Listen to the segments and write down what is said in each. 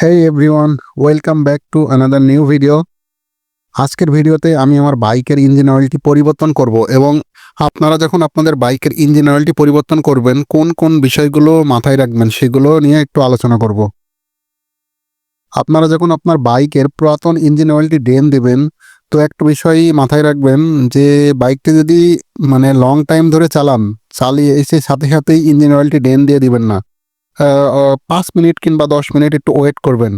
Hey everyone welcome back to another new video আজকের ভিডিওতে আমি আমার বাইকের ইঞ্জিন অয়েলটি পরিবর্তন করব এবং আপনারা যখন আপনাদের বাইকের ইঞ্জিন অয়েলটি পরিবর্তন করবেন, কোন কোন বিষয়গুলো মাথায় রাখবেন সেগুলো নিয়ে একটু আলোচনা করব। আপনারা যখন আপনার বাইকের পুরাতন ইঞ্জিন অয়েলটি ড্রেন দেবেন, তো একটা বিষয় মাথায় রাখবেন যে বাইকটি যদি মানে লং টাইম ধরে চালান, চালিয়ে এসে সাথে সাথেই ইঞ্জিন অয়েলটি ড্রেন দিয়ে দিবেন না। পাঁচ মিনিট কিংবা দশ মিনিট একটু ওয়েট করবেন।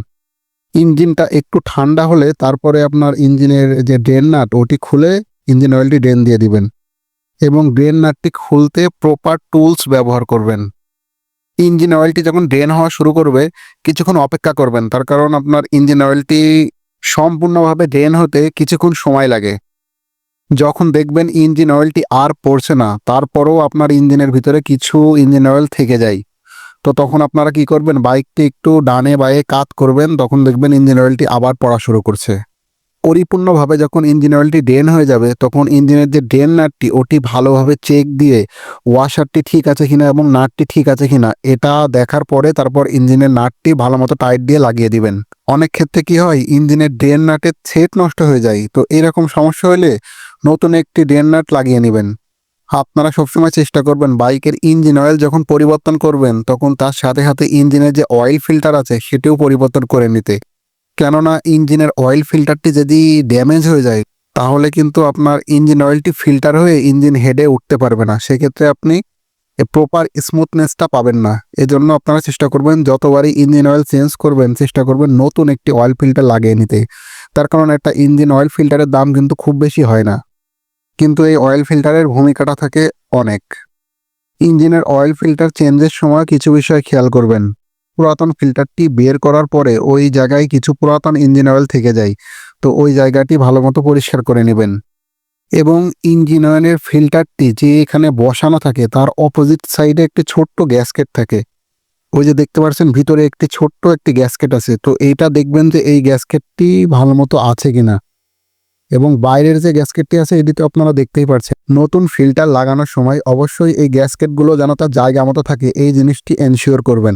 ইঞ্জিনটা একটু ঠান্ডা হলে তারপরে আপনার ইঞ্জিনের যে ড্রেন নাট ওটি খুলে ইঞ্জিন অয়েলটি ড্রেন দিয়ে দিবেন এবং ড্রেন নাটটি খুলতে প্রপার টুলস ব্যবহার করবেন। ইঞ্জিন অয়েলটি যখন ড্রেন হওয়া শুরু করবে, কিছুক্ষণ অপেক্ষা করবেন, তার কারণ আপনার ইঞ্জিন অয়েলটি সম্পূর্ণভাবে ড্রেন হতে কিছুক্ষণ সময় লাগে। যখন দেখবেন ইঞ্জিন অয়েলটি আর পড়ছে না, তারপরেও আপনার ইঞ্জিনের ভিতরে কিছু ইঞ্জিন অয়েল থেকে যায়। তো তখন আপনারা কি করবেন? বাইকটি একটু ডানে বায়ে কাত করবেন, তখন দেখবেন ইঞ্জিন অয়েলটি আবার পড়া শুরু করছে। পরিপূর্ণভাবে যখন ইঞ্জিন অয়েলটি ড্রেন হয়ে যাবে, তখন ইঞ্জিনের যে ড্রেন নাটটি, ওটি ভালোভাবে চেক দিয়ে ওয়াশারটি ঠিক আছে কিনা এবং নাটটি ঠিক আছে কিনা, এটা দেখার পরে তারপর ইঞ্জিনের নাটটি ভালো মতো টাইট দিয়ে লাগিয়ে দিবেন। অনেক ক্ষেত্রে কি হয়, ইঞ্জিনের ড্রেন নাটের সেট নষ্ট হয়ে যায়। তো এরকম সমস্যা হলে নতুন একটি ড্রেন নাট লাগিয়ে নেবেন। আপনারা সবসময় চেষ্টা করবেন বাইকের ইঞ্জিন অয়েল যখন পরিবর্তন করবেন, তখন তার সাথে সাথে ইঞ্জিনের যে অয়েল ফিল্টার আছে, সেটিও পরিবর্তন করে নিতে। কেননা ইঞ্জিনের অয়েল ফিল্টারটি যদি ড্যামেজ হয়ে যায়, তাহলে কিন্তু আপনার ইঞ্জিন অয়েলটি ফিল্টার হয়ে ইঞ্জিন হেডে উঠতে পারবে না। সেক্ষেত্রে আপনি প্রপার স্মুথনেসটা পাবেন না। এজন্য আপনারা চেষ্টা করবেন, যতবারই ইঞ্জিন অয়েল চেঞ্জ করবেন, চেষ্টা করবেন নতুন একটি অয়েল ফিল্টার লাগিয়ে নিতে। তার কারণ একটা ইঞ্জিন অয়েল ফিল্টারের দাম কিন্তু খুব বেশি হয় না। কিন্তু এই অয়েল ফিল্টারের ভূমিকাটা থাকে অনেক। ইঞ্জিনের অয়েল ফিল্টার চেঞ্জের সময় কিছু বিষয় খেয়াল করবেন। পুরাতন ফিল্টারটি বের করার পরে ওই জায়গায় কিছু পুরাতন ইঞ্জিন অয়েল থেকে যায়। তো ওই জায়গাটি ভালো মতো পরিষ্কার করে নেবেন। এবং ইঞ্জিন অয়েলের ফিল্টারটি যে এখানে বসানো থাকে, তার অপোজিট সাইডে একটি ছোট্ট গ্যাসকেট থাকে। ওই যে দেখতে পাচ্ছেন ভিতরে একটি ছোট্ট একটি গ্যাসকেট আছে। তো এইটা দেখবেন যে এই গ্যাসকেটটি ভালো মতো আছে কিনা। এবং বাইরের যে গ্যাসকেটটি আছে, এটি তো আপনারা দেখতেই পাচ্ছেন নতুন ফিল্টার লাগানোর সময় অবশ্যই এই গ্যাসকেটগুলো যেন তার জায়গা মতো থাকে, এই জিনিসটি এনশিওর করবেন।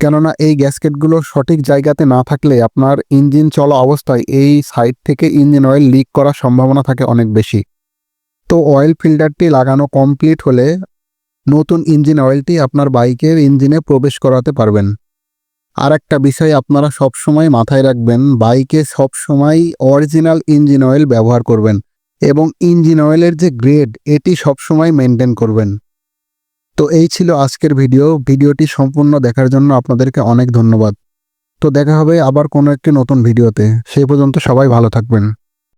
কেননা এই গ্যাসকেটগুলো সঠিক জায়গাতে না থাকলে আপনার ইঞ্জিন চলা অবস্থায় এই সাইড থেকে ইঞ্জিন অয়েল লিক করার সম্ভাবনা থাকে অনেক বেশি। তো অয়েল ফিল্টারটি লাগানো কমপ্লিট হলে নতুন ইঞ্জিন অয়েলটি আপনার বাইকের ইঞ্জিনে প্রবেশ করাতে পারবেন। আর একটা বিষয় আপনারা সব সময় মাথায় রাখবেন, বাইকে সব সময় অরিজিনাল ইঞ্জিন অয়েল ব্যবহার করবেন এবং ইঞ্জিন অয়েলের যে গ্রেড এটি সব সময় মেনটেন করবেন। তো এই ছিল আজকের ভিডিও ভিডিওটি সম্পূর্ণ দেখার জন্য আপনাদেরকে অনেক ধন্যবাদ। তো দেখা হবে আবার কোনো একটি নতুন ভিডিওতে সেই পর্যন্ত সবাই ভালো থাকবেন।